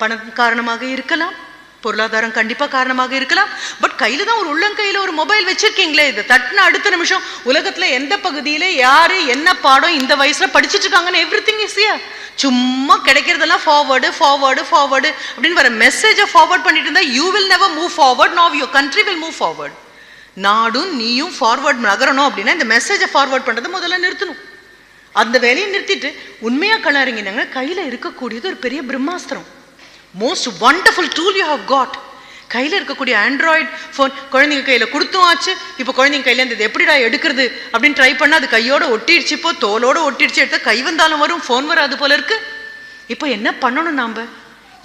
பணம் காரணமாக இருக்கலாம் பொருளாதாரம் கண்டிப்பா காரணமாக இருக்கலாம் பட் கையில தான் ஒரு உள்ளங்கையில ஒரு மொபைல் வச்சிருக்கீங்களே இது தட்டின அடுத்த நிமிஷம் உலகத்துல எந்த பகுதியில யாரு என்ன பாடம் இந்த வயசுல படிச்சுட்டு இருக்காங்கன்னு எவ்ரி திங் இஸ் சும்மா கிடைக்கிறதெல்லாம் ஃபார்வர்டு ஃபார்வர்டு ஃபார்வர்டு அப்படின்னு வர மெசேஜை ஃபார்வர்ட் பண்ணிட்டு இருந்தா you will never move forward now your country will move forward நாடும் நீயும் ஃபார்வர்ட் நகரணும் அப்படின்னா இந்த மெசேஜை ஃபார்வர்ட் பண்ணுறது முதல்ல நிறுத்தணும். அந்த வேலையை நிறுத்திட்டு உண்மையாக கலாரிங்கினாங்க கையில் இருக்கக்கூடியது ஒரு பெரிய பிரம்மாஸ்திரம். Most wonderful tool you have got கையில் இருக்கக்கூடிய ஆண்ட்ராய்டு ஃபோன் குழந்தைங்க கையில் கொடுத்தும் ஆச்சு. இப்போ குழந்தைங்க கையில் இருந்து இது எப்படிடா எடுக்கிறது அப்படின்னு ட்ரை பண்ணால் அது கையோட ஒட்டிடுச்சு இப்போ தோலோட ஒட்டிடுச்சு எடுத்தால் கை வந்தாலும் வரும் ஃபோன் வராது போல இருக்கு. இப்போ என்ன பண்ணணும் நாம்?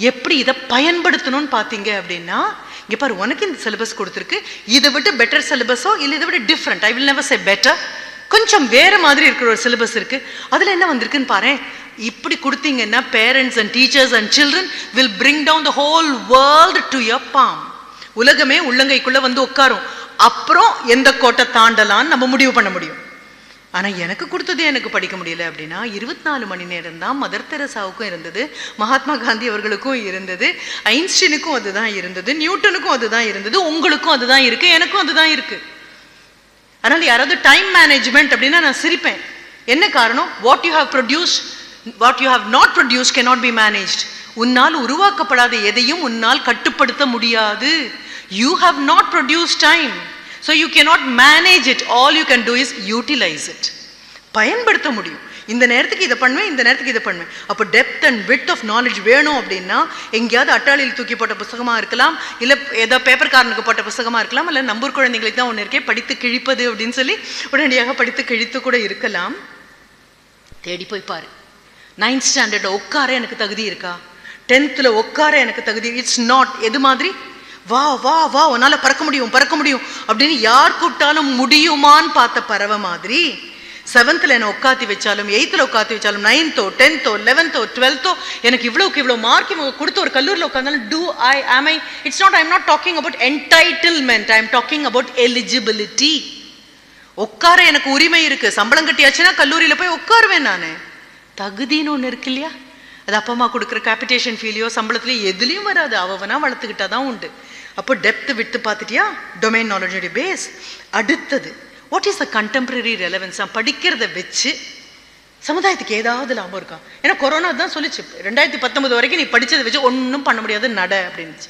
எப்படி இதை பயன்படுத்தணும்னு பார்த்தீங்க அப்படின்னா இங்கே பாரு உனக்கு இந்த சிலபஸ் கொடுத்துருக்கு. இதை விட்டு பெட்டர் சிலபஸோ இல்லை இதை விட different I will never say better கொஞ்சம் வேற மாதிரி இருக்கிற ஒரு சிலபஸ் இருக்கு. அதுல என்ன வந்திருக்குன்னு பாரு இப்படி கொடுத்தீங்கன்னா parents and teachers and children will bring down the whole world to your palm உலகமே உள்ளங்கைக்குள்ள வந்து உட்காரும். அப்புறம் எந்த கோட்டை தாண்டலான்னு நம்ம முடிவு பண்ண முடியும். ஆனால் எனக்கு கொடுத்ததே எனக்கு படிக்க முடியல அப்படின்னா இருபத்தி நாலு மணி நேரம் தான் மதர் தெரசாவுக்கும் இருந்தது மகாத்மா காந்தி அவர்களுக்கும் இருந்தது ஐன்ஸ்டீனுக்கும் அதுதான் இருந்தது நியூட்டனுக்கும் அதுதான் இருந்தது உங்களுக்கும் அதுதான் இருக்கு எனக்கும் அதுதான் இருக்குது அதனால் யாராவது டைம் மேனேஜ்மெண்ட் அப்படின்னா நான் சிரிப்பேன். என்ன காரணம்? What you have produce what you have not produce cannot be managed உன்னால் உருவாக்கப்படாத எதையும் உன்னால் கட்டுப்படுத்த முடியாது. You have not produce time so you cannot manage it all you can do is utilise it பயன்படுத்த முடியும். இந்த நேரத்துக்கு இதை பண்ணுவேன் இந்த நேரத்துக்கு இதை பண்ணுவேன். அப்போ depth and width of knowledge வேணும் அப்படின்னா எங்கேயாவது அட்டாளியில் தூக்கி போட்ட புத்தகமாக இருக்கலாம் இல்லை ஏதோ பேப்பர்காரனுக்கு போட்ட புத்தகமாக இருக்கலாம் இல்லை நம்பூர் குழந்தைங்களுக்கு தான் ஒன்று இருக்கே படித்து கிழிப்பது அப்படின்னு சொல்லி உடனடியாக படித்து கிழித்து கூட இருக்கலாம். தேடி போய் பாரு. நைன்த் ஸ்டாண்டர்டில் உட்கார எனக்கு தகுதி இருக்கா? டென்த்தில் உட்கார எனக்கு தகுதி இட்ஸ் நாட் எது மாதிரி? வா வா வா உன்னால் பறக்க முடியும் பறக்க முடியும் அப்படின்னு யார் கூப்பிட்டாலும் முடியுமான்னு பார்த்த பறவை மாதிரி செவன்த்தில் என்னை உட்காத்தி வச்சாலும் எயித்தில் உட்காத்தி வச்சாலும் நைன்த்தோ டென்த்தோ லெவன்த்தோ டுவெல்த்தோ எனக்கு இவ்வளோக்கு இவ்வளோ மார்க் இவங்க கொடுத்து ஒரு கல்லூரியில் உட்காந்தாலும் do I am I it's not I'm not talking about entitlement I am talking about eligibility உட்கார எனக்கு உரிமை இருக்குது சம்பளம் கட்டியாச்சுன்னா கல்லூரியில் போய் உட்காருவேன் நான். தகுதின்னு ஒன்று இருக்கு இல்லையா? அது அப்பா அம்மா கொடுக்குற கேபிட்டேஷன் ஃபீலியோ சம்பளத்துலையோ எதுலேயும் வராது. அவனா வளர்த்துக்கிட்டா தான் உண்டு. அப்போ டெப்த் விட்டு பார்த்துட்டியா? டொமைன் நாலேஜோடைய பேஸ் அடுத்தது what is the contemporary relevance நான் படிக்கிறத வச்சு சமுதாயத்துக்கு ஏதாவது லாபம் இருக்கா? ஏன்னா கொரோனா தான் சொல்லிச்சு. ரெண்டாயிரத்தி பத்தொன்பது வரைக்கும் நீ படிச்சதை வச்சு ஒன்றும் பண்ண முடியாது நட அப்படின்னுச்சு.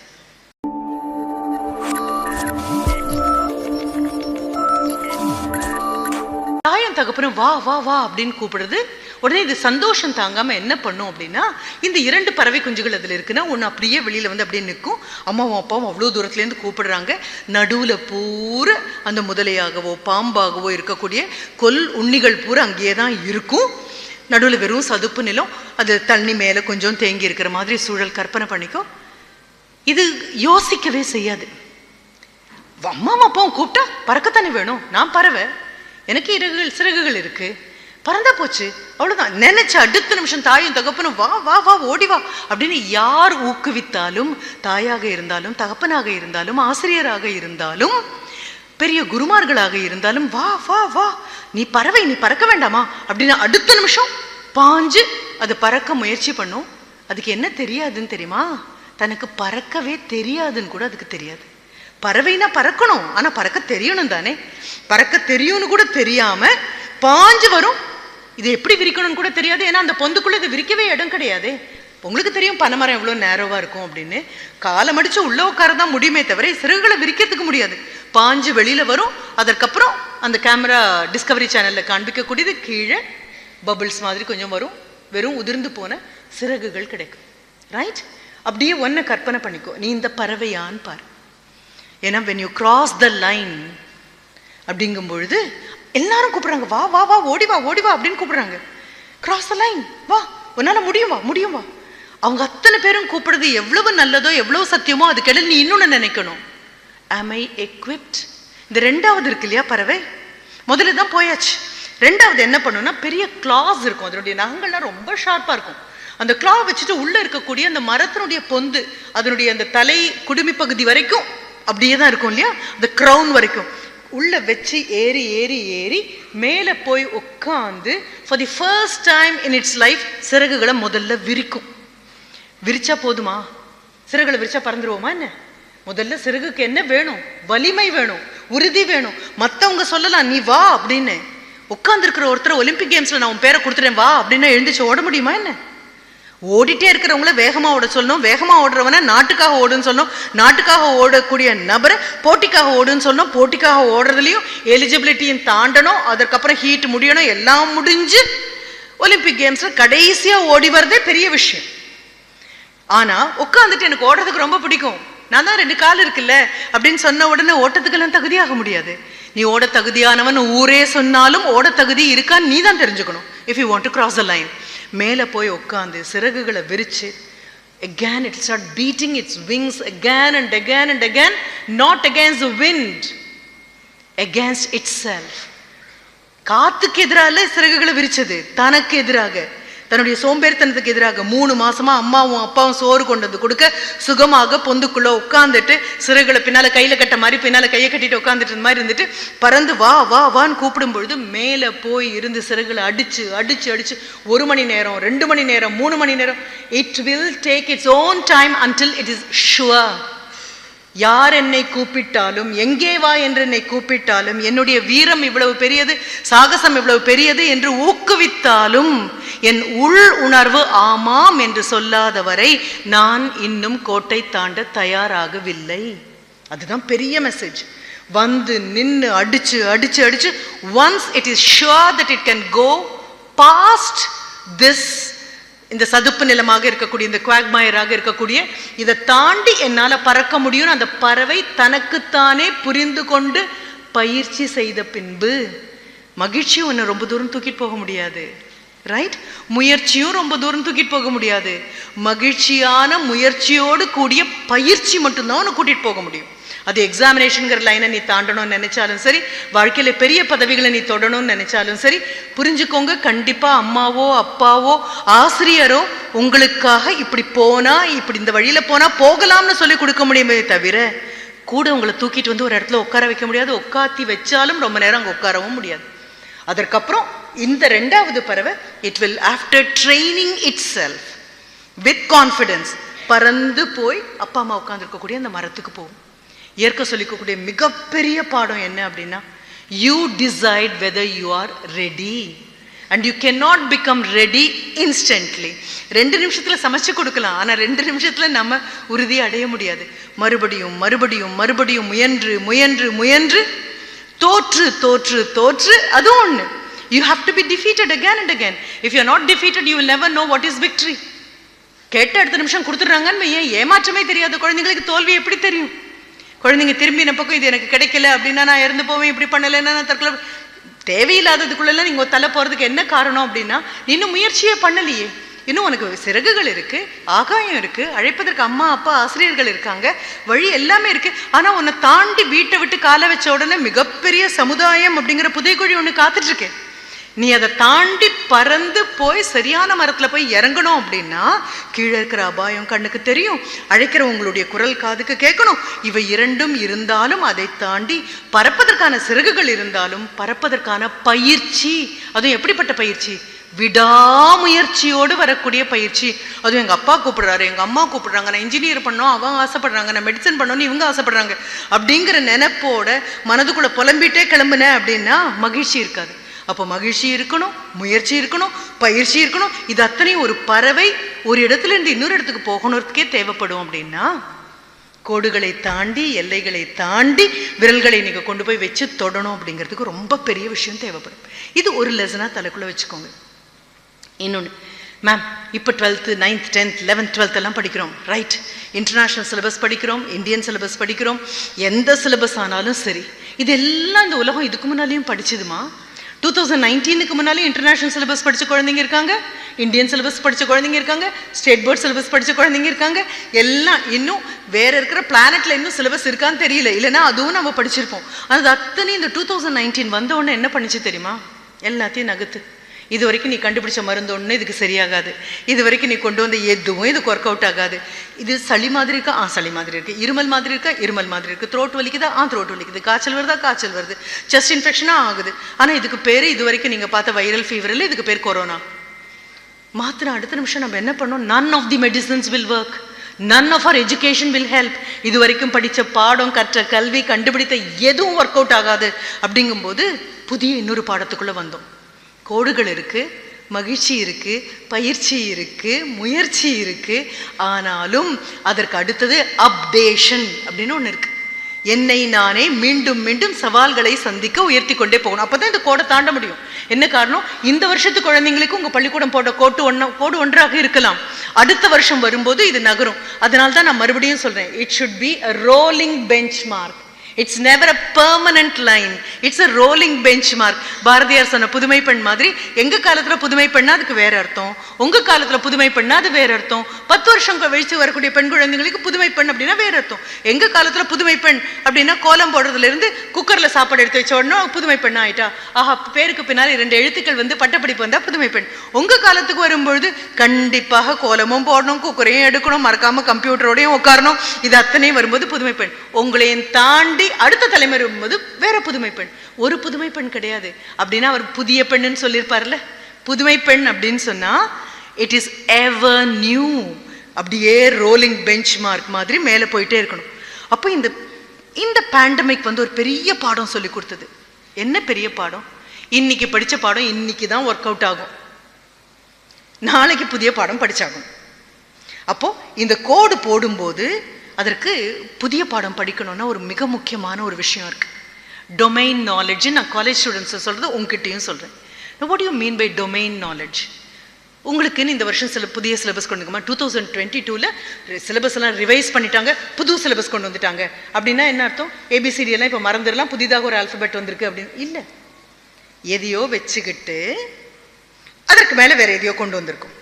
தாயம் தகப்பனும் வா வா வா அப்படின்னு கூப்பிடுறது உடனே இது சந்தோஷம் தாங்காமல் என்ன பண்ணும் அப்படின்னா இந்த இரண்டு பறவை குஞ்சுகள் அதில் இருக்குன்னா ஒன்று அப்படியே வெளியில் வந்து அப்படியே நிற்கும் அம்மாவும் அப்பாவும் அவ்வளோ தூரத்துலேருந்து கூப்பிடுறாங்க. நடுவில் பூரா அந்த முதலையாகவோ பாம்பாகவோ இருக்கக்கூடிய கொல் உண்ணிகள் பூரா அங்கேயே தான் இருக்கும். நடுவில் வெறும் சதுப்பு நிலம். அது தண்ணி மேலே கொஞ்சம் தேங்கி இருக்கிற மாதிரி சூழல் கற்பனை பண்ணிக்கோ. இது யோசிக்கவே செய்யாது. அம்மாவும் அப்பாவும் கூப்பிட்டா பறக்கத்தானே வேணும்? நான் பறவை. எனக்கு இறகுகள் சிறகுகள் இருக்குது பறந்தா போச்சு. அவ்வளவுதான். நினைச்ச அடுத்த நிமிஷம் தாயும் தகப்பனும் வா வா வா ஓடி வா அப்படின்னு யார் ஊக்குவித்தாலும் தாயாக இருந்தாலும் தகப்பனாக இருந்தாலும் ஆசிரியராக இருந்தாலும் பெரிய குருமார்களாக இருந்தாலும் வா வா வா நீ பறவை நீ பறக்க வேண்டாமா அப்படின்னு அடுத்த நிமிஷம் பாஞ்சு அது பறக்க முயற்சி பண்ணும். அதுக்கு என்ன தெரியாதுன்னு தெரியுமா? தனக்கு பறக்கவே தெரியாதுன்னு கூட அதுக்கு தெரியாது. பறவைனா பறக்கணும். ஆனா பறக்க தெரியணும் தானே. பறக்க தெரியும்னு கூட தெரியாம பாஞ்சு வரும். இது எப்படி விரிக்கணும்னு கூட தெரியாது. ஏன்னா அந்த பொந்துக்குள்ள இது விரிக்கவே இடம் கிடையாது. உங்களுக்கு தெரியும் பனைமரம் எவ்வளோ நேரோவாக இருக்கும் அப்படின்னு. காலை மடிச்சு உள்ளே உட்கார தான் முடியுமே தவிர சிறகுகளை விரிக்கிறதுக்கு முடியாது. பாஞ்சு வெளியில வரும். அதற்கப்புறம் அந்த கேமரா டிஸ்கவரி சேனல்ல காண்பிக்கக்கூடியது கீழே பபிள்ஸ் மாதிரி கொஞ்சம் வரும். வெறும் உதிர்ந்து போன சிறகுகள் கிடைக்கும். ரைட் அப்படியே ஒன்றை கற்பனை பண்ணிக்கோ. நீ இந்த பறவையான்னு பாரு. ஏன்னா when you cross the line அப்படிங்கும் பொழுது எல்லாரும் கூப்பிடுறாங்க வா வா வா ஓடி வா ஓடி வா அப்படின்னு கூப்பிடுறாங்க. கிராஸ் த லைன் வா உன்னால முடியும் வா முடியும் வா. அவங்க அத்தனை பேரும் கூப்பிடுறது எவ்வளவு நல்லதோ எவ்வளவு சத்தியமோ அதுக்கிடையில் நீ இன்னொன்று நினைக்கணும். ஆம் ஐ எக்விப்ட் இந்த ரெண்டாவது இருக்கு இல்லையா பறவை? முதல்ல தான் போயாச்சு. ரெண்டாவது என்ன பண்ணுன்னா பெரிய கிளாஸ் இருக்கும். அதனுடைய நகங்கள்லாம் ரொம்ப ஷார்ப்பாக இருக்கும். அந்த கிளா வச்சுட்டு உள்ளே இருக்கக்கூடிய அந்த மரத்தினுடைய பொந்து அதனுடைய அந்த தலை குடுமி பகுதி வரைக்கும் அப்படியே தான் இருக்கும் இல்லையா? அந்த க்ரௌன் வரைக்கும். உள்ள வச்சு ஏறி ஏறி ஏறி மேலே போய் உட்காந்து for the first time in its life சிறகுகளை முதல்ல விரிக்கும். விரிச்சா போதுமா? சிறகுகளை விரிச்சா பறந்துருவோமா என்ன? முதல்ல சிறகுக்கு என்ன வேணும்? வலிமை வேணும் உறுதி வேணும். மற்றவங்க சொல்லலாம் நீ வா அப்படின்னு. உட்காந்துருக்கிற ஒருத்தர் ஒலிம்பிக் கேம்ஸில் நான் உன் பேரை கொடுத்துட்டேன் வா அப்படின்னா எழுந்துச்சு ஓட முடியுமா என்ன? ஓடிட்டே இருக்கிறவங்கள வேகமாக ஓட சொல்லணும். வேகமாக ஓடுறவனை நாட்டுக்காக ஓடுன்னு சொல்லணும். நாட்டுக்காக ஓடக்கூடிய நபரை போட்டிக்காக ஓடுன்னு சொல்லணும். போட்டிக்காக ஓடுறதுலையும் எலிஜிபிலிட்டியும் தாண்டணும். அதற்கப்புறம் ஹீட் முடியணும். எல்லாம் முடிஞ்சு ஒலிம்பிக் கேம்ஸில் கடைசியாக ஓடி வரதே பெரிய விஷயம். ஆனால் உட்காந்துட்டு எனக்கு ஓடுறதுக்கு ரொம்ப பிடிக்கும். நான் தான் ரெண்டு கால் இருக்குல்ல? அப்படின்னு சொன்ன உடனே ஓட்டத்துக்கெல்லாம் தகுதியாக முடியாது. நீ ஓட தகுதியானவன் ஊரே சொன்னாலும் ஓட தகுதி இருக்கான்னு நீ தான் தெரிஞ்சுக்கணும். If you want to cross the line மேலே போய் உட்காந்து சிறகுகளை விரிச்சு again it start beating its wings again and again and again not against the wind against itself காத்துக்கு எதிரால சிறகுகளை விரிச்சது தனக்கு எதிராக தன்னுடைய சோம்பேறித்தனத்துக்கு எதிராக மூணு மாசமா அம்மாவும் அப்பாவும் சோறு கொண்டு வந்து கொடுக்க சுகமாக பொந்துக்குள்ள உட்காந்துட்டு சிறகுகளை பின்னால கையில கட்ட மாதிரி பின்னால கையை கட்டிட்டு உட்காந்துட்டு மாதிரி இருந்துட்டு பறந்து வா வா வான்னு கூப்பிடும் பொழுது மேல போய் இருந்து சிறகுகளை அடிச்சு அடிச்சு அடிச்சு ஒரு மணி நேரம் ரெண்டு மணி நேரம் மூணு மணி நேரம். It will take its own time until it is sure யார் என்னை கூப்பிட்டாலும் எங்கே வா என்று என்னை கூப்பிட்டாலும் என்னுடைய வீரம் இவ்வளவு பெரியது சாகசம் இவ்வளவு பெரியது என்று ஊக்குவித்தாலும் என் உள் உணர்வு ஆமாம் என்று சொல்லாதவரை நான் இன்னும் கோட்டை தாண்ட தயாராகவில்லை. அதுதான் பெரிய மெசேஜ் வந்து நின்று அடிச்சு அடிச்சு அடிச்சு once it is sure that it can go past this இந்த சதுப்பு நிலமாக இருக்கக்கூடிய இந்த குவாக்மயராக இருக்கக்கூடிய இதை தாண்டி என்னால் பறக்க முடியும்னு அந்த பறவை தனக்குத்தானே புரிந்து கொண்டு பயிற்சி செய்த பின்பு மகிழ்ச்சி உன்னை ரொம்ப தூரம் தூக்கிட்டு போக முடியாது. ரைட் முயற்சியும் ரொம்ப தூரம் தூக்கிட்டு போக முடியாது. மகிழ்ச்சியான முயற்சியோடு கூடிய பயிற்சி மட்டும்தான் உன்னை கூட்டிட்டு போக முடியும். அது எக்ஸாமினேஷனுங்கிற லைனை நீ தாண்டணும்னு நினைச்சாலும் சரி வாழ்க்கையில பெரிய பதவிகளை நீ தொடணும்னு நினைச்சாலும் சரி புரிஞ்சுக்கோங்க கண்டிப்பா அம்மாவோ அப்பாவோ ஆசிரியரோ உங்களுக்காக இப்படி போனா இப்படி இந்த வழியில போனா போகலாம்னு சொல்லி கொடுக்க முடியுமே தவிர கூட உங்களை தூக்கிட்டு வந்து ஒரு இடத்துல உட்கார வைக்க முடியாது உட்காத்தி வச்சாலும் ரொம்ப நேரம் அங்க உட்காரவும் முடியாது. அதற்கப்புறம் இந்த ரெண்டாவது பறவை it will after training itself with confidence பறந்து போய் அப்பா அம்மா உட்காந்துருக்கக்கூடிய அந்த மரத்துக்கு போகும். ஏற்க சொல்லிக்கக்கூடிய மிகப்பெரிய பாடம் என்ன அப்படின்னா you decide whether you are ready and you can not become ready instantly ரெண்டு நிமிஷத்தில் சமைச்சு கொடுக்கலாம். ஆனால் ரெண்டு நிமிஷத்தில் நம்ம உறுதி அடைய முடியாது. மறுபடியும் மறுபடியும் மறுபடியும் முயன்று முயன்று முயன்று தோற்று தோற்று தோற்று அதுவும் ஒன்று you have to be defeated again and again if you not defeated you will never know what is victory கேட்ட அடுத்த நிமிஷம் கொடுத்துட்றாங்கன்னு ஏன் ஏமாற்றமே தெரியாத. குழந்தைங்களுக்கு தோல்வி எப்படி தெரியும்? குழந்தைங்க திரும்பின பக்கம் இது எனக்கு கிடைக்கல அப்படின்னா நான் இறந்து போவேன் இப்படி பண்ணலைன்னா நான் தற்கொலை தேவையில்லாததுக்குள்ளெல்லாம் நீங்க தலை போறதுக்கு என்ன காரணம் அப்படின்னா இன்னும் முயற்சியே பண்ணலையே. இன்னும் உனக்கு சிறகுகள் இருக்கு ஆகாயம் இருக்கு அழைப்பதற்கு அம்மா அப்பா ஆசிரியர்கள் இருக்காங்க வழி எல்லாமே இருக்கு. ஆனா உன்னை தாண்டி வீட்டை விட்டு காலை வச்ச உடனே மிகப்பெரிய சமுதாயம் அப்படிங்கிற புதைக்குழி ஒன்று காத்துட்டு இருக்கேன் நீ அதை தாண்டி பறந்து போய் சரியான மரத்தில் போய் இறங்கணும் அப்படின்னா கீழே இருக்கிற அபாயம் கண்ணுக்கு தெரியும். அழைக்கிற உங்களுடைய குரல் காதுக்கு கேட்கணும். இவை இரண்டும் இருந்தாலும் அதை தாண்டி பறப்பதற்கான சிறகுகள் இருந்தாலும் பறப்பதற்கான பயிற்சி. அதுவும் எப்படிப்பட்ட பயிற்சி? விடாமுயற்சியோடு வரக்கூடிய பயிற்சி. அதுவும் எங்கள் அப்பா கூப்பிடுறாரு எங்கள் அம்மா கூப்பிடுறாங்க நான் இன்ஜினியர் பண்ணோம் அவங்க ஆசைப்படுறாங்க நான் மெடிசன் பண்ணோன்னு இவங்க ஆசைப்படுறாங்க. அப்படிங்கிற நினைப்போட மனதுக்குள்ளே புலம்பிட்டே கிளம்புனேன் அப்படின்னா மகிழ்ச்சி இருக்காது. அப்போ மகிழ்ச்சி இருக்கணும் முயற்சி இருக்கணும் பயிற்சி இருக்கணும். இது அத்தனையும் ஒரு பறவை. ஒரு இடத்துல இருந்து இன்னொரு இடத்துக்கு போகணுறதுக்கே தேவைப்படும் அப்படின்னா கோடுகளை தாண்டி எல்லைகளை தாண்டி விரல்களை நீங்கள் கொண்டு போய் வச்சு தொடணும் அப்படிங்கிறதுக்கு ரொம்ப பெரிய விஷயம் தேவைப்படும். இது ஒரு லெசனா தலைக்குள்ள வச்சுக்கோங்க. இன்னொன்று மேம் இப்போ twelfth ninth tenth eleventh twelfth எல்லாம் படிக்கிறோம். ரைட் இன்டர்நேஷ்னல் சிலபஸ் படிக்கிறோம் இந்தியன் சிலபஸ் படிக்கிறோம். எந்த சிலபஸ் ஆனாலும் சரி. இது எல்லாம் இந்த உலகம் இதுக்கு முன்னாலேயும் படிச்சதுமா? டூ தௌசண்ட் நைன்டீனுக்கு முன்னாலே இன்டர்நேஷனல் சிலபஸ் படிச்ச குழந்தைங்க இருக்காங்க இந்தியன் சிலபஸ் படிச்ச குழந்தைங்க இருக்காங்க ஸ்டேட் போர்ட் சிலபஸ் படிச்ச குழந்தைங்க இருக்காங்க. எல்லாம் இன்னும் வேற இருக்கிற பிளானட்டில் இன்னும் சிலபஸ் இருக்கான்னு தெரியல. இல்லைன்னா அதுவும் நம்ம படிச்சிருப்போம். அது அத்தனை இந்த டூ தௌசண்ட் நைன்டீன் வந்த உடனே என்ன பண்ணுச்சு தெரியுமா? எல்லாத்தையும் நகர்த்து. இது வரைக்கும் நீ கண்டுபிடிச்ச மருந்து ஒன்று இதுக்கு சரியாகாது. இது வரைக்கும் நீ கொண்டு வந்த எதுவும் இதுக்கு ஒர்க் அவுட் ஆகாது. இது சளி மாதிரி இருக்கா? ஆ சளி மாதிரி இருக்கு. இருமல் மாதிரி இருக்கா? இருமல் மாதிரி இருக்கு. த்ரோட் வலிக்குதா? ஆ த்ரோட் வலிக்குது. காய்ச்சல் வருதா? காய்ச்சல் வருது. செஸ்ட் இன்ஃபெக்ஷனாக ஆகுது. ஆனால் இதுக்கு பேர் இது வரைக்கும் நீங்கள் பார்த்த வைரல் ஃபீவர் இல்லை இதுக்கு பேர் கொரோனா மாத்திரம் அடுத்த நிமிஷம் நம்ம என்ன பண்ணோம் none of the medicines will work none of our education will help இது வரைக்கும் படித்த பாடம் கற்ற கல்வி கண்டுபிடித்த எதுவும் ஒர்க் அவுட் ஆகாது. அப்படிங்கும்போது புதிய இன்னொரு பாடத்துக்குள்ளே வந்தோம். கோடுகள் இருக்குது மகிழ்ச்சி இருக்குது பயிற்சி இருக்குது முயற்சி இருக்குது ஆனாலும் அதற்கு அடுத்தது அப்டேஷன் அப்படின்னு ஒன்று இருக்குது என்னை நானே மீண்டும் மீண்டும் சவால்களை சந்திக்க உயர்த்தி கொண்டே போகணும். அப்பதான் இந்த கோடை தாண்ட முடியும். என்ன காரணம்? இந்த வருஷத்து குழந்தைங்களுக்கு உங்கள் பள்ளிக்கூடம் போட்ட கோட்டு ஒன்றா கோடு ஒன்றாக இருக்கலாம். அடுத்த வருஷம் வரும்போது இது நகரும். அதனால தான் நான் மறுபடியும் சொல்கிறேன் it should be a rolling benchmark it's never a permanent line it's a rolling benchmark Bharathiyar சொன்ன புதுமை பெண் மாதிரி எங்க காலத்துல புதுமை பெண்ணா அதுக்கு வேற அர்த்தம்? உங்க காலத்துல புதுமை பெண்ணா அது வேற அர்த்தம்? பத்து வருஷம் கழிச்சு வரக்கூடிய பெண் குழந்தைங்களுக்கு புதுமை பெண் அப்படின்னா வேற அர்த்தம். எங்க காலத்துல புதுமை பெண் அப்படின்னா கோலம் போடுறதுல இருந்து குக்கர்ல சாப்பாடு எடுத்து வச்ச உடனே புதுமை பெண் ஆயிட்டா. ஆஹா பேருக்கு பின்னால் இரண்டு எழுத்துக்கள் வந்து பட்டப்படிப்பு வந்தா புதுமை பெண். உங்க காலத்துக்கு வரும்பொழுது கண்டிப்பாக கோலமும் போடணும் குக்கரையும் எடுக்கணும் மறக்காம கம்ப்யூட்டரோடையும் உட்காரணும். இது அத்தனையும் வரும்போது புதுமை பெண். உங்களையும் தாண்டி அடுத்த தலைமுறை போது வேற புதுமை பெண். ஒரு புதுமை பெண் கிடையாது. அப்படின்னா அவர் புதிய பெண்ணுன்னு சொல்லியிருப்பார்ல? புதுமை பெண் அப்படின்னு சொன்னா இட் இஸ் எவர் நியூ அப்படியே ரோலிங் பெஞ்ச் மார்க் மாதிரி மேலே போயிட்டே இருக்கணும். அப்போ இந்த இந்த பேண்டமிக் வந்து ஒரு பெரிய பாடம் சொல்லி கொடுத்தது. என்ன பெரிய பாடம்? இன்னைக்கு படித்த பாடம் இன்னைக்கு தான் ஒர்க் அவுட் ஆகும். நாளைக்கு புதிய பாடம் படிச்சாகும் அப்போ இந்த கோடு போடும்போது அதற்கு புதிய பாடம் படிக்கணும்னா ஒரு மிக முக்கியமான ஒரு விஷயம் இருக்குது டொமைன் நாலேஜ் நான் காலேஜ் ஸ்டூடெண்ட்ஸை சொல்கிறது உங்ககிட்டையும் சொல்கிறேன் what you mean by domain knowledge உங்களுக்குன்னு இந்த வருஷம் சில புதிய சிலபஸ் கொண்டு வந்துக்கமா? டூ தௌசண்ட் டுவெண்ட்டி டூவில் சிலபஸ் எல்லாம் ரிவைஸ் பண்ணிட்டாங்க புது சிலபஸ் கொண்டு வந்துட்டாங்க. அப்படின்னா என்ன அர்த்தம்? ஏபிசிடி எல்லாம் இப்போ மறந்துடலாம் புதிதாக ஒரு ஆல்ஃபபெட் வந்திருக்கு அப்படின்னு. இல்லை. எதையோ வச்சுக்கிட்டு அதற்கு மேலே வேறு எதையோ கொண்டு வந்திருக்கும்.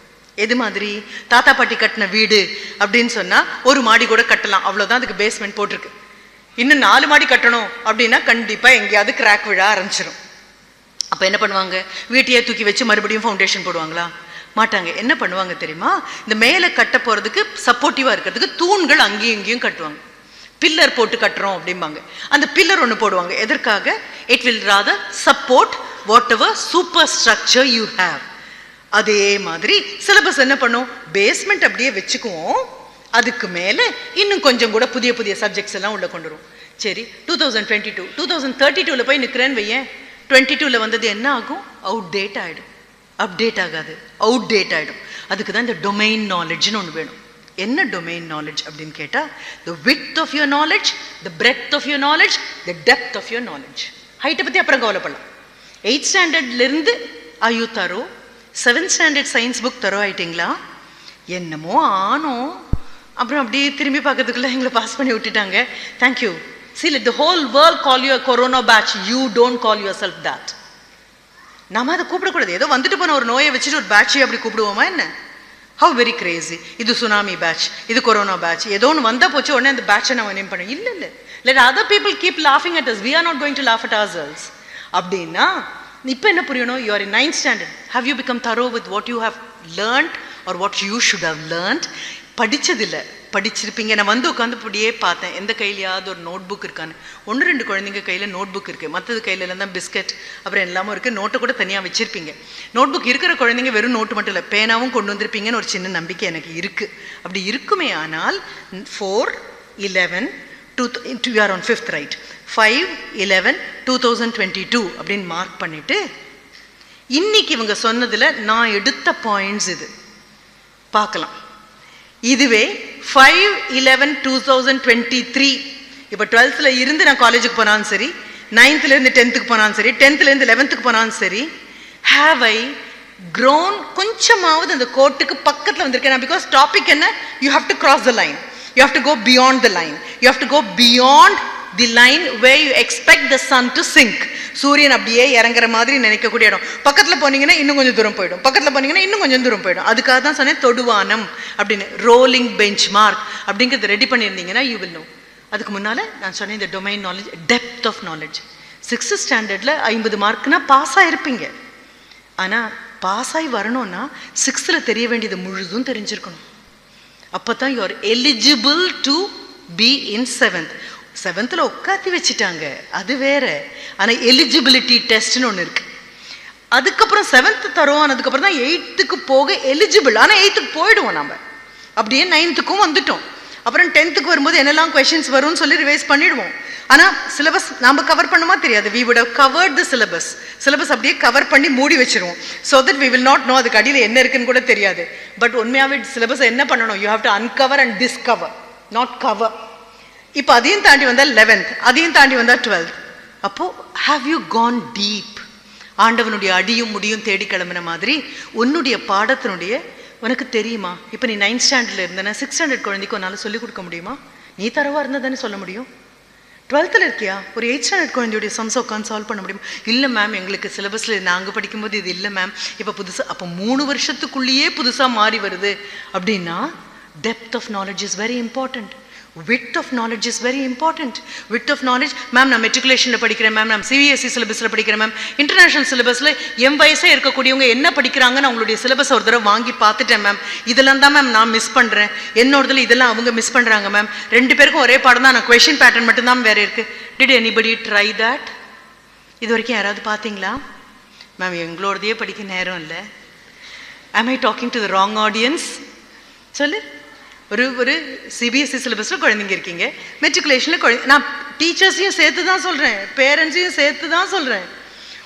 எது மாதிரி? தாத்தா பாட்டி கட்டின வீடு அப்படின்னு சொன்னால் ஒரு மாடி கூட கட்டலாம். அவ்வளோதான் அதுக்கு பேஸ்மெண்ட் போட்டிருக்கு. இன்னும் நாலு மாடி கட்டணும் அப்படின்னா கண்டிப்பாக எங்கேயாவது கிராக் விழ ஆரம்பிச்சிடும் அப்போ என்ன பண்ணுவாங்க? வீட்டையே தூக்கி வச்சு மறுபடியும் ஃபவுண்டேஷன் போடுவாங்களா? மாட்டாங்க. என்ன பண்ணுவாங்க தெரியுமா? இந்த மேலே கட்ட போகிறதுக்கு சப்போர்ட்டிவாக இருக்கிறதுக்கு தூண்கள் அங்கேயும் இங்கேயும் கட்டுவாங்க. பில்லர் போட்டு கட்டுறோம் அப்படிம்பாங்க. அந்த பில்லர் ஒன்று போடுவாங்க. எதற்காக? It will rather support whatever superstructure you have அதே மாதிரி சிலபஸ் என்ன பண்ணும்? பேஸ்மெண்ட் அப்படியே வச்சுக்குவோம். அதுக்கு மேலே இன்னும் கொஞ்சம் கூட புதிய புதிய சப்ஜெக்ட்ஸ் எல்லாம் உள்ள கொண்டு வரும். சரி two thousand twenty two two thousand thirty டூவில் போய் நிற்கிறேன்னு வையேன். டுவெண்ட்டி டூவில் வந்தது என்ன ஆகும்? அவுட் டேட் ஆகிடும் அப்டேட் ஆகாது. அவுட் டேட் ஆகிடும் அதுக்கு தான் இந்த டொமைன் நாலேஜ்னு ஒன்று வேணும். என்ன டொமைன் நாலேஜ் அப்படின்னு கேட்டால் the width of your knowledge the breadth of your knowledge the depth of your knowledge ஹைட்டை பற்றி அப்புறம் கவலைப்படலாம். எயிட் ஸ்டாண்டர்ட்லேருந்து ஆயுத்தாரோ seventh standard science book thorough ஆயிட்டீங்களா? என்னமோ ஆனோம். அப்புறம் அப்படியே திரும்பி பார்க்கறதுக்குள்ள எங்களை பாஸ் பண்ணி விட்டுட்டாங்க. Thank you see let the whole world call you corona batch you don't call yourself that நாம அதை கூப்பிடக்கூடாது. ஏதோ வந்துட்டு போன ஒரு நோயை வச்சுட்டு ஒரு பேட்சை அப்படி கூப்பிடுவோமா என்ன? ஹவ் வெரி கிரேசி இது சுனாமி பேட்ச் இது கொரோனா பேட்ச் ஏதோ ஒன்று வந்தால் போச்சு உடனே அந்த பேட்சை நம்ம நேம் பண்ணோம் இல்லை இல்லை. Let other people keep லாஃபிங் at us we are not going to laugh at ourselves அப்படின்னா இப்போ என்ன புரியணும்? You are in ninth standard how you become thorough with what you have learnt or what you should have learnt படித்ததில்லை படிச்சிருப்பீங்க. நான் வந்து உட்காந்து இப்படியே பார்த்தேன். எந்த கையிலையாவது ஒரு நோட் புக் இருக்கான்னு. ஒன்று ரெண்டு குழந்தைங்க கையில் நோட் புக் இருக்குது மற்றது கையில தான் பிஸ்கட் அப்புறம் எல்லாமும் இருக்குது நோட்டை கூட தனியாக வச்சிருப்பீங்க. நோட் புக் இருக்கிற குழந்தைங்க வெறும் நோட்டு மட்டும் இல்லை. பேனாவும் கொண்டு வந்திருப்பீங்கன்னு ஒரு சின்ன நம்பிக்கை எனக்கு இருக்குது அப்படி இருக்குமே ஆனால் four eleven two you are on fifth right five eleven two thousand twenty two அப்படின்னு மார்க் பண்ணிவிட்டு இன்னைக்கு இவங்க சொன்னதில் நான் எடுத்த பாயிண்ட்ஸ் இது. பார்க்கலாம். இதுவே five eleven two thousand twenty three இப்போ டுவெல்த்தில் இருந்து நான் காலேஜுக்கு போனாலும் சரி நைன்த்துலேருந்து டென்த்துக்கு போனாலும் சரி டென்த்துலேருந்து லெவன்த்துக்கு போனாலும் சரி ஹேவ் ஐ க்ரோன் கொஞ்சமாவது அந்த கோட்டுக்கு பக்கத்தில் வந்திருக்கேன் பிகாஸ் டாபிக் என்ன? You have to cross the line you have to go beyond the line you have to go beyond the line way you expect the sun to sink சூரியன் அப்படியே இறங்குற மாதிரி நினைக்கக்கூடிய இடம். பக்கத்தில் போனீங்கன்னா இன்னும் கொஞ்சம் தூரம் போயிடும். பக்கத்தில் போனீங்கன்னா இன்னும் கொஞ்சம் தூரம் போயிடும். அதுக்காக தான் சொன்னேன் தொடுவானம் அப்படின்னு. ரோலிங் பெஞ்ச் மார்க் அப்படிங்கிறது ரெடி பண்ணியிருந்தீங்கன்னா யூ வில் நோ அதுக்கு முன்னால் நான் சொன்னேன் இந்த domain knowledge depth of knowledge sixth ஸ்டாண்டர்டில் ஐம்பது மார்க்னா பாஸ் ஆகிருப்பீங்க ஆனால் பாஸ் ஆகி வரணும்னா சிக்ஸ்த்தில் தெரிய வேண்டியது முழுதும் தெரிஞ்சிருக்கணும். அப்போ தான் you are eligible to be in seventh செவன்த்தில் உட்காத்தி வச்சுட்டாங்க. அது வேற. ஆனால் எலிஜிபிலிட்டி டெஸ்ட்னு ஒன்று இருக்கு. அதுக்கப்புறம் செவன்த் தரோம். ஆனதுக்கப்புறம் தான் எயித்துக்கு போக எலிஜிபிள் ஆனால் எயித்துக்கு போயிடுவோம் நம்ம அப்படியே நைன்த்துக்கும் வந்துட்டோம். அப்புறம் டென்த்துக்கு வரும்போது என்னெல்லாம் கொஷின்ஸ் வரும்னு சொல்லி ரிவைஸ் பண்ணிடுவோம். ஆனால் சிலபஸ் நம்ம கவர் பண்ணுமா தெரியாது. We would have the syllabus syllabus அப்படியே கவர் பண்ணி மூடி வச்சிருவோம். So that we will not know அதுக்கு அடியில் என்ன இருக்குன்னு கூட தெரியாது. பட் உண்மையாகவே சிலபஸ் என்ன பண்ணணும்? You have to uncover and discover not cover இப்போ அதையும் தாண்டி வந்தால் லெவன்த் அதையும் தாண்டி வந்தால் டுவெல்த் அப்போது ஹாவ் யூ கான் டீப் ஆண்டவனுடைய அடியும் முடியும் தேடி கிளம்புன மாதிரி உன்னுடைய பாடத்தினுடைய உனக்கு தெரியுமா? இப்போ நீ நைன்த் ஸ்டாண்டர்டில் இருந்தனா சிக்ஸ் ஸ்டாண்டர்ட் குழந்தைக்கு உன்னால் சொல்லிக் கொடுக்க முடியுமா? நீ தரவாக இருந்தால் தானே சொல்ல முடியும். டுவெல்த்தில் இருக்கியா? ஒரு எயிட் ஸ்டாண்டர்ட் குழந்தையுடைய சம்ஸ் உட்காந்து சால்வ் பண்ண முடியும்? இல்லை மேம் எங்களுக்கு சிலபஸில் நாங்கள் படிக்கும்போது இது இல்லை மேம் இப்போ புதுசாக அப்போ மூணு வருஷத்துக்குள்ளேயே புதுசாக மாறி வருது. அப்படின்னா depth of knowledge is very important width of knowledge is very important width of knowledge ma'am நான் மெட்ரிகுலேஷனில் படிக்கிறேன் மேம் நான் சிபிஎஸ்சி சிலபஸில் படிக்கிறேன் மேம் இன்டர்நேஷனல் சிலபஸில் என் வயசே இருக்கக்கூடியவங்க என்ன படிக்கிறாங்கன்னு அவங்களுடைய சிலபஸ் ஒரு தடவை வாங்கி பார்த்துட்டேன் மேம் இதெல்லாம் தான் மேம் நான் மிஸ் பண்ணுறேன் என்னோடதுல இதெல்லாம் அவங்க மிஸ் பண்ணுறாங்க மேம் ரெண்டு பேருக்கும் ஒரே பாடம் தான். நான் கொஷின் பேட்டர்ன் மட்டும்தான் வேறு இருக்குது டிட் எனிபடி ட்ரை தட் இது வரைக்கும் யாராவது பார்த்தீங்களா? மேம் எங்களோடதையே படிக்க நேரம் இல்லை. Am I talking to the wrong audience சொல்லு. ஒரு ஒரு சிபிஎஸ்சி சிலபஸில் குழந்தைங்க இருக்கீங்க. மெட்ரிகுலேஷனில் குழந்தை நான் டீச்சர்ஸையும் சேர்த்து தான் சொல்கிறேன் பேரண்ட்ஸையும் சேர்த்து தான் சொல்கிறேன்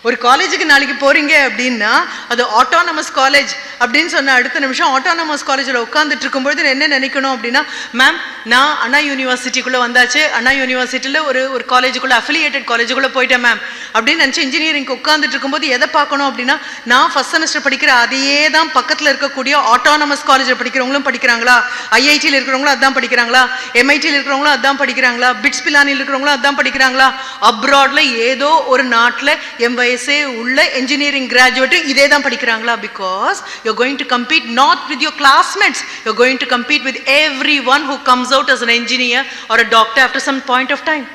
ஒரு காலேஜுக்கு நாளைக்கு போகிறீங்க அப்படின்னா அது ஆட்டோனமஸ் காலேஜ் அப்படின்னு சொன்ன அடுத்த நிமிஷம் ஆட்டோனமஸ் காலேஜில் உட்காந்துட்டு இருக்கும்பொழுது என்ன நினைக்கணும் அப்படின்னா மேம் நான் அண்ணா யூனிவர்சிட்டிக்குள்ளே வந்தாச்சு. அண்ணா யூனிவர்சிட்டியில் ஒரு ஒரு காலேஜுக்குள்ளே அஃபிலியேட்டட் காலேஜுக்குள்ளே போயிட்டேன் மேம் அப்படின்னு நினச்சி இன்ஜினியரிங் உட்காந்துட்டு இருக்கும்போது எதை பார்க்கணும் அப்படின்னா நான் ஃபஸ்ட் செமஸ்டர் படிக்கிற அதையே தான் பக்கத்தில் இருக்கக்கூடிய ஆட்டோனமஸ் காலேஜில் படிக்கிறவங்களும் படிக்கிறாங்களா? ஐஐடியில் இருக்கிறவங்களும் அதான் படிக்கிறாங்களா? எம்ஐடியில் இருக்கிறவங்களும் அதான் படிக்கிறாங்களா? பிட்ஸ் பிலானியில் இருக்கிறவங்களும் அதான் படிக்கிறாங்களா? அப்ராடில் ஏதோ ஒரு நாட்டில் எம்ஐ வயசே உள்ள என்ஜினியரிங் கிராஜுவேட்டு இதே தான் படிக்கிறாங்களா? Because you going to compete not with your classmates you going to compete with everyone who comes out as an engineer or a doctor after some point of time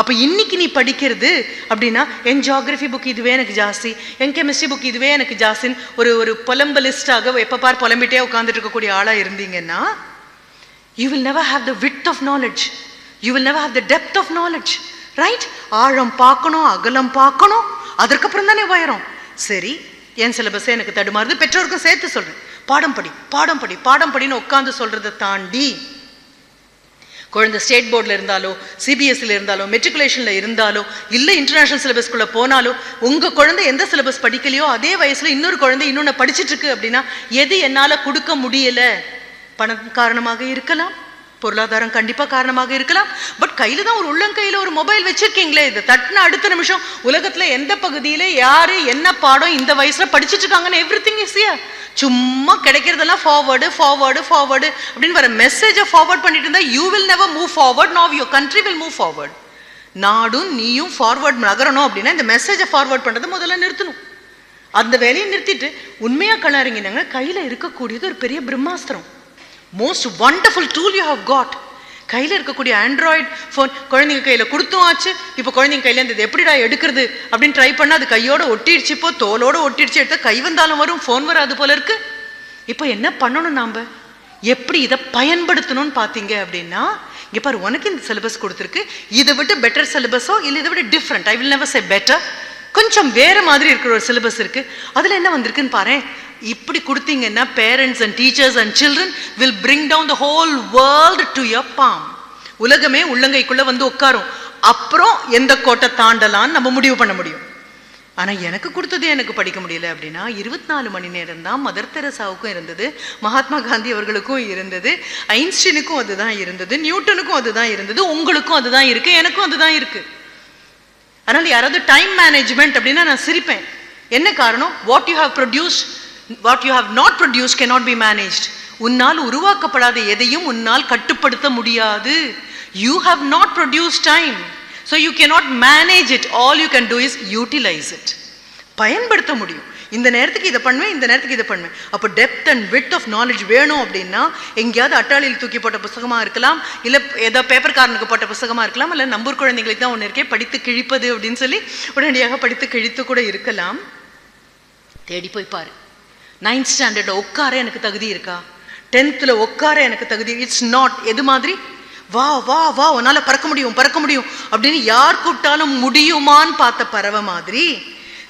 அப்போ இன்னைக்கு நீ படிக்கிறது அப்படின்னா என் geography book இதுவே எனக்கு ஜாஸ்தி என் chemistry book இதுவே எனக்கு ஜாஸ்தின்னு ஒரு ஒரு புலம்பலிஸ்டாக எப்போ பார் புலம்பிட்டே உட்காந்துட்டு இருக்கக்கூடிய ஆளாக இருந்தீங்கன்னா you will never have the width of knowledge you will never have the depth of knowledge right ஆழம் பார்க்கணும் அகலம் பார்க்கணும். அதற்கப்புறம் தானே உயரம். சரி என் சிலபஸே எனக்கு தடுமாறுது பெற்றோருக்கும் சேர்த்து சொல்கிறேன் பாடம் படி பாடம் படி பாடம் படின்னு உட்காந்து சொல்கிறத தாண்டி குழந்தை ஸ்டேட் போர்டில் இருந்தாலோ சிபிஎஸ்சியில் இருந்தாலோ மெட்ரிகுலேஷனில் இருந்தாலோ இல்லை இன்டர்நேஷனல் சிலபஸ்க்குள்ளே போனாலோ உங்கள் குழந்தை எந்த சிலபஸ் படிக்கலையோ அதே வயசில் இன்னொரு குழந்தை இன்னொன்று படிச்சிட்டு இருக்கு அப்படின்னா எது என்னால் கொடுக்க முடியல? பணம் காரணமாக இருக்கலாம். பொருளாதாரம் கண்டிப்பாக காரணமாக இருக்கலாம். பட் கையில் தான் ஒரு உள்ளங்கையில் ஒரு மொபைல் வச்சிருக்கீங்களே இதை தட்டின அடுத்த நிமிஷம் உலகத்தில் எந்த பகுதியில் யார் என்ன பாடம் இந்த வயசில் படிச்சிட்டு இருக்காங்கன்னு எவ்ரி திங் இஸ் சும்மா கிடைக்கிறதெல்லாம் ஃபார்வர்டு ஃபார்வர்டு ஃபார்வர்டு அப்படின்னு வர மெசேஜை ஃபார்வர்ட் பண்ணிட்டு இருந்தால் you will never move forward now your country will move forward நாடும் நீயும் ஃபார்வர்ட் நகரணும் அப்படின்னா இந்த மெசேஜை ஃபார்வர்ட் பண்ணுறதை முதல்ல நிறுத்தணும். அந்த வேலையை நிறுத்திட்டு உண்மையாக கலாரிங்கினாங்க கையில் இருக்கக்கூடியது ஒரு பெரிய பிரம்மாஸ்திரம். Most wonderful tool you have got கையில் இருக்கக்கூடிய ஆண்ட்ராய்டு ஃபோன் குழந்தைங்க கையில் கொடுத்தும் ஆச்சு. இப்போ குழந்தைங்க கையில் இருந்து இது எப்படிடா எடுக்கிறது? அப்படின்னு ட்ரை பண்ணால் அது கையோட ஒட்டிடுச்சு இப்போ தோலோட ஒட்டிடுச்சு எடுத்தால் கை வந்தாலும் வரும் ஃபோன் வராது போல இருக்கு. இப்போ என்ன பண்ணணும் நாம்? எப்படி இதை பயன்படுத்தணும்னு பார்த்தீங்க அப்படின்னா இங்கே பாரு உனக்கு இந்த சிலபஸ் கொடுத்துருக்கு. இதை விட்டு பெட்டர் சிலபஸோ இல்லை இதை விட different I will never say better கொஞ்சம் வேற மாதிரி இருக்கிற ஒரு சிலபஸ் இருக்கு. அதில் என்ன வந்திருக்குன்னு பாரு இப்படி கொடுத்தீங்கன்னா parents and teachers and children will bring down the whole world to your palm உலகமே உள்ளங்கைக்குள்ள வந்து உட்காரும். அப்புறம் எந்த கோட்டை தாண்டலாம்னு நம்ம முடிவு பண்ண முடியும். ஆனால் எனக்கு கொடுத்ததே எனக்கு படிக்க முடியல அப்படின்னா இருபத்தி நாலு மணி நேரம் தான் மதர் தெரசாவுக்கும் இருந்தது மகாத்மா காந்தி அவர்களுக்கும் இருந்தது ஐன்ஸ்டீனுக்கும் அதுதான் இருந்தது நியூட்டனுக்கும் அதுதான் இருந்தது உங்களுக்கும் அதுதான் இருக்கு எனக்கும் அதுதான் இருக்கு. அதனால் யாராவது டைம் மேனேஜ்மெண்ட் அப்படின்னா நான் சிரிப்பேன். என்ன காரணம்? What you have produced what you have not produce cannot be managed உன்னால் உருவாக்கப்படாத எதையும் உன்னால் கட்டுப்படுத்த முடியாது. You have not produce time so you cannot manage it all you can do is utilise it பயன்படுத்த முடியும். இந்த நேரத்துக்கு இதை பண்ணுவேன் இந்த நேரத்துக்கு இதை பண்ணுவேன். அப்போ depth and width of knowledge வேணும் அப்படின்னா எங்கேயாவது அட்டாளியில் தூக்கி போட்ட புத்தகமாக இருக்கலாம் இல்லை ஏதோ பேப்பர்காரனுக்கு போட்ட புத்தகமாக இருக்கலாம் இல்லை நம்பூர் குழந்தைங்களுக்கு தான் ஒன்று இருக்கே படித்து கிழிப்பது அப்படின்னு சொல்லி உடனடியாக படித்து கிழித்து கூட இருக்கலாம். தேடி போய் பாரு. நைன்த் ஸ்டாண்டர்டில் உட்கார எனக்கு தகுதி இருக்கா? டென்த்தில் உட்கார எனக்கு தகுதி. இட்ஸ் நாட் எது மாதிரி? வா வா வா உன்னால் பறக்க முடியும் பறக்க முடியும் அப்படின்னு யார் கூப்பிட்டாலும் முடியுமான்னு பார்த்த பறவை மாதிரி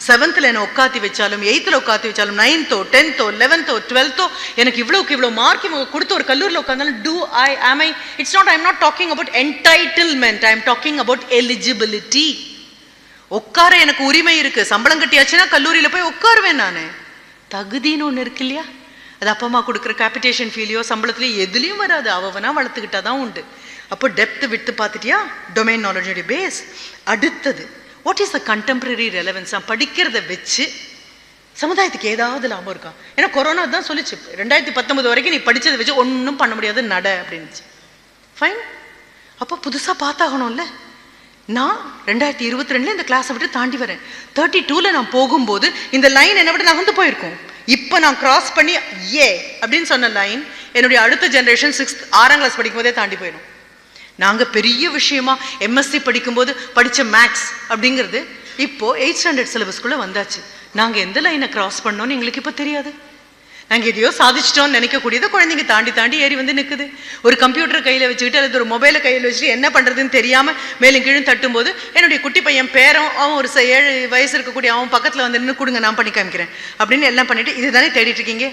செவன்த்தில் என்னை உட்காத்தி வச்சாலும் எயித்தில் உட்காத்தி வச்சாலும் நைன்த்தோ டென்த்தோ லெவன்த்தோ டுவெல்த்தோ எனக்கு இவ்வளோக்கு இவ்வளோ மார்க் இவங்க கொடுத்து ஒரு கல்லூரியில் உட்காந்தாலும் do I am I it's not I am not talking about entitlement I am talking about eligibility உட்கார எனக்கு உரிமை இருக்குது சம்பளம் கட்டியாச்சுன்னா கல்லூரியில் போய் உட்காருவேன் நான். தகுதின்னு ஒன்று இருக்கு இல்லையா? அது அப்பா அம்மா கொடுக்குற கேபிட்டேஷன் ஃபீலியோ சம்பளத்துலையோ எதுலேயும் வராது. அவனா வளர்த்துக்கிட்டா தான் உண்டு. அப்போ டெப்த் விட்டு பார்த்துட்டியா? டொமைன் நாலேஜோடைய பேஸ் அடுத்தது what is the contemporary relevance நான் படிக்கிறத வச்சு சமுதாயத்துக்கு ஏதாவது லாபம் இருக்கா? ஏன்னா கொரோனா தான் சொல்லிச்சு. ரெண்டாயிரத்தி பத்தொன்பது வரைக்கும் நீ படித்ததை வச்சு ஒன்றும் பண்ண முடியாது நட அப்படின்னுச்சு. ஃபைன் அப்போ புதுசாக பார்த்தாகணும்ல? நான் ரெண்டாயிரத்தி இருபத்தி ரெண்டுல இந்த கிளாஸை விட்டு தாண்டி வரேன். தேர்ட்டி டூவில் நான் போகும்போது இந்த லைன் என்னை விட நகர்ந்து போயிருக்கோம். இப்போ நான் கிராஸ் பண்ணி ஏ அப்படின்னு சொன்ன லைன் என்னுடைய அடுத்த ஜென்ரேஷன் சிக்ஸ்த் ஆறாம் கிளாஸ் படிக்கும் போதே தாண்டி போயிடும். நாங்கள் பெரிய விஷயமா எம்எஸ்சி படிக்கும்போது படித்த மேக்ஸ் அப்படிங்கிறது இப்போ எயிட் ஸ்டாண்டர்ட் சிலபஸ்க்குள்ளே வந்தாச்சு. நாங்கள் எந்த லைனை கிராஸ் பண்ணோன்னு எங்களுக்கு இப்போ தெரியாது. நாங்கள் எதையோ சாதிச்சிட்டோம்னு நினைக்கக்கூடியதை குழந்தைங்க தாண்டி தாண்டி ஏறி வந்து நிற்குது ஒரு கம்ப்யூட்டர் கையில் வச்சுக்கிட்டு அல்லது ஒரு மொபைலை கையில் வச்சுட்டு என்ன பண்ணுறதுன்னு தெரியாமல் மேலும் கீழும் தட்டும்போது என்னுடைய குட்டி பையன் பேரும் அவன் ஒரு ச- ஏழு வயசு இருக்கக்கூடிய அவன் பக்கத்தில் வந்து நின்று கொடுங்க நான் பண்ணி காமிக்கிறேன். அப்படின்னு எல்லாம் பண்ணிவிட்டு இதுதானே தேடிட்டு இருக்கீங்க?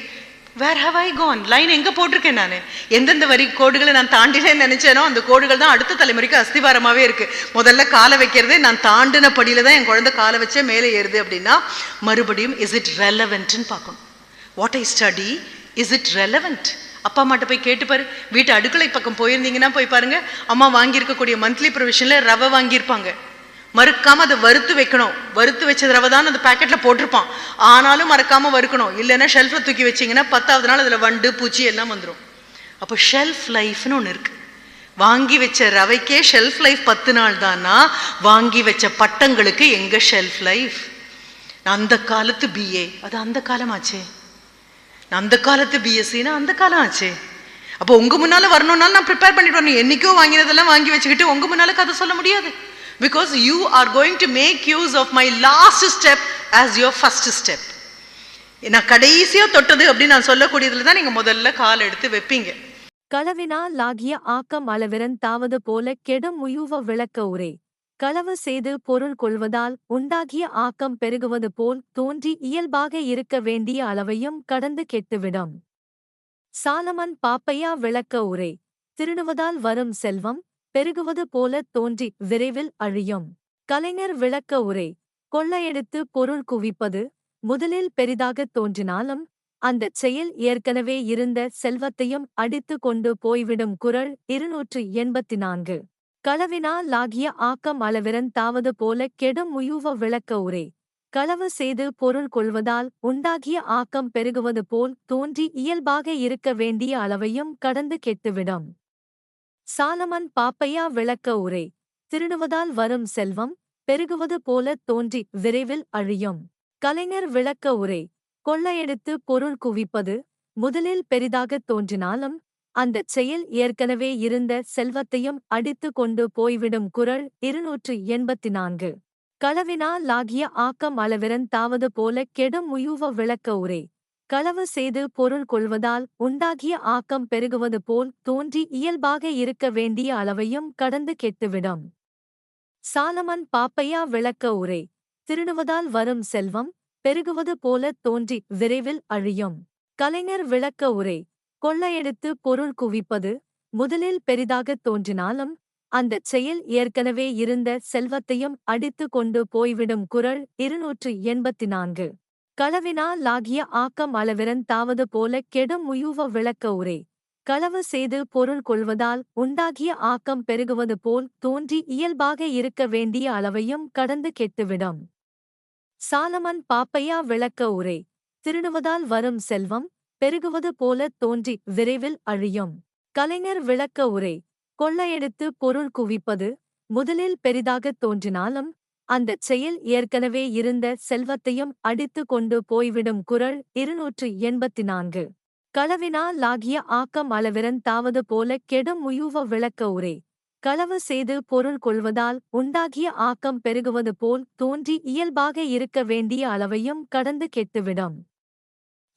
Where have I gone line எங்கே போட்டிருக்கேன் நான்? எந்தெந்த வரி கோடுகளை நான் தாண்டினேன்னு நினச்சேனோ அந்த கோடுகள் தான் அடுத்த தலைமுறைக்கு அஸ்திவாரமாகவே இருக்குது முதல்ல காலை வைக்கிறதே நான் தாண்டின படியில் தான் என் குழந்தை காலை வச்சே மேலே ஏறுது அப்படின்னா மறுபடியும் இஸ் இட் ரெலவென்ட்னு பார்க்கணும். What I study is it relevant அப்பா அம்மாட்ட போய் கேட்டு பாரு. வீட்டு அடுக்கலை பக்கம் போயிருந்தீங்கன்னா போய் பாருங்க. அம்மா வாங்கியிருக்கக்கூடிய மந்த்லி ப்ரொவிஷனில் ரவை வாங்கியிருப்பாங்க. மறுக்காம அதை வறுத்து வைக்கணும். வறுத்து வச்ச ரவை தான் அந்த பேக்கெட்ல போட்டிருப்பான். ஆனாலும் மறக்காம வறுக்கணும். இல்லைன்னா ஷெல்ஃப்ல தூக்கி வச்சீங்கன்னா பத்தாவது நாள் அதில் வண்டு பூச்சி எல்லாம் வந்துடும் அப்போ ஷெல்ஃப் லைஃப்னு ஒன்று இருக்கு. வாங்கி வச்ச ரவைக்கே ஷெல்ஃப் லைஃப் பத்து நாள் தானா வாங்கி வச்ச பட்டங்களுக்கு எங்க ஷெல்ஃப் லைஃப் அந்த காலத்து பிஏ அது அந்த காலமாச்சே. அந்த காலத்து பிஎஸ்சினா அந்த காலம் ஆச்சே. அப்போ உங்க முன்னால வரணும்னாலும் நான் ப்ரிப்பேர் பண்ணிட்டு வரணும். என்னைக்கோ வாங்கினதெல்லாம் வாங்கி வச்சுக்கிட்டு உங்க முன்னால கதை சொல்ல முடியாது. Because you are going to make use of my last step as your first step நான் கடைசியா தொட்டது அப்படின்னு நான் சொல்லக்கூடியதுல தான் நீங்க முதல்ல கால் எடுத்து வைப்பீங்க. களவினால் ஆகிய ஆக்கம் அளவிறன் தாவது போல கெடும் உயுவ விளக்க உரை. களவு செய்து பொருள் கொள்வதால் உண்டாகிய ஆக்கம் பெருகுவது போல் தோன்றி இயல்பாக இருக்க வேண்டிய அளவையும் கடந்து கெட்டுவிடும். சாலமன் பாப்பையா விளக்க உரை. திருடுவதால் வரும் செல்வம் பெருகுவது போல தோன்றி விரைவில் அழியும். கலைஞர் விளக்க உரை. கொள்ளையடித்து பொருள் குவிப்பது முதலில் பெரிதாகத் தோன்றினாலும் அந்தச் செயல் ஏற்கனவே இருந்த செல்வத்தையும் அடித்து கொண்டு போய்விடும் குரல் இருநூற்று எண்பத்தி நான்கு. களவினால் லாகிய ஆக்கம் அளவிறன் தாவது போல கெடும் முயுவ விளக்க உரை. களவு செய்து பொருள் கொள்வதால் உண்டாகிய ஆக்கம் பெருகுவது போல் தோன்றி இயல்பாக இருக்க வேண்டிய அளவையும் கடந்து கெட்டுவிடும். சாலமன் பாப்பையா விளக்க உரை. திருடுவதால் வரும் செல்வம் பெருகுவது போல தோன்றி விரைவில் அழியும். கலைஞர் விளக்க உரை. கொள்ளையெடுத்து பொருள் குவிப்பது முதலில் பெரிதாகத் தோன்றினாலும் அந்தச் செயல் ஏற்கனவே இருந்த செல்வத்தையும் அடித்து கொண்டு போய்விடும் குரல் இருநூற்று எண்பத்தி நான்கு களவினால் லாகிய ஆக்கம் அளவிறன் தாவது போல கெடும் உயுவ விளக்க உரை. களவு செய்து பொருள் கொள்வதால் உண்டாகிய ஆக்கம் பெருகுவது போல் தோன்றி இயல்பாக இருக்க வேண்டிய அளவையும் கடந்து கெட்டுவிடும். சாலமன் பாப்பையா விளக்க உரை. திருடுவதால் வரும் செல்வம் பெருகுவது போல தோன்றி விரைவில் அழியும். கலைஞர் விளக்க உரை. கொள்ளையடித்து பொருள் குவிப்பது முதலில் பெரிதாகத் தோன்றினாலும் அந்தச் செயல் ஏற்கனவே இருந்த செல்வத்தையும் அடித்து கொண்டு போய்விடும் குரல் இருநூற்று எண்பத்தி நான்கு களவினால் லாகிய ஆக்கம் அளவிறன் தாவது போல கெடும் உயுவ விளக்க உரை. களவு செய்து பொருள் கொள்வதால் உண்டாகிய ஆக்கம் பெருகுவது போல் தோன்றி இயல்பாக இருக்க வேண்டிய அளவையும் கடந்து கெட்டுவிடும். சாலமன் பாப்பையா விளக்க உரை. திருடுவதால் வரும் செல்வம் பெருகுவது போல தோன்றி விரைவில் அழியும். கலைஞர் விளக்க உரை. கொள்ளையடித்து பொருள் குவிப்பது. முதலில் பெரிதாகத் தோன்றினாலும் அந்தச் செயல் ஏற்கனவே இருந்த செல்வத்தையும் அடித்து கொண்டு போய்விடும் குரல் இருநூற்று எண்பத்தி நான்கு களவினாலாகிய ஆக்கம் அளவிறன் தாவது போல கெடும் முயுவ விளக்க உரை. களவு செய்து பொருள் கொள்வதால் உண்டாகிய ஆக்கம் பெருகுவது போல் தோன்றி இயல்பாக இருக்க வேண்டிய அளவையும் கடந்து கெட்டுவிடும்.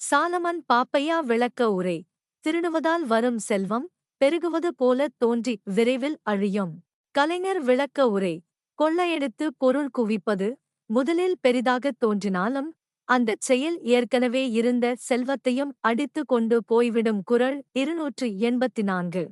சாலமன் பாப்பையா விளக்க உரை. திருடுவதால் வரும் செல்வம் பெருகுவது போல தோன்றி விரைவில் அழியும். கலைஞர் விளக்க உரை. கொள்ளையடித்து பொருள் குவிப்பது முதலில் பெரிதாகத் தோன்றினாலும் அந்தச் செயல் ஏற்கனவே இருந்த செல்வத்தையும் அடித்து கொண்டு போய்விடும் குரல் இருநூற்று எண்பத்தி நான்கு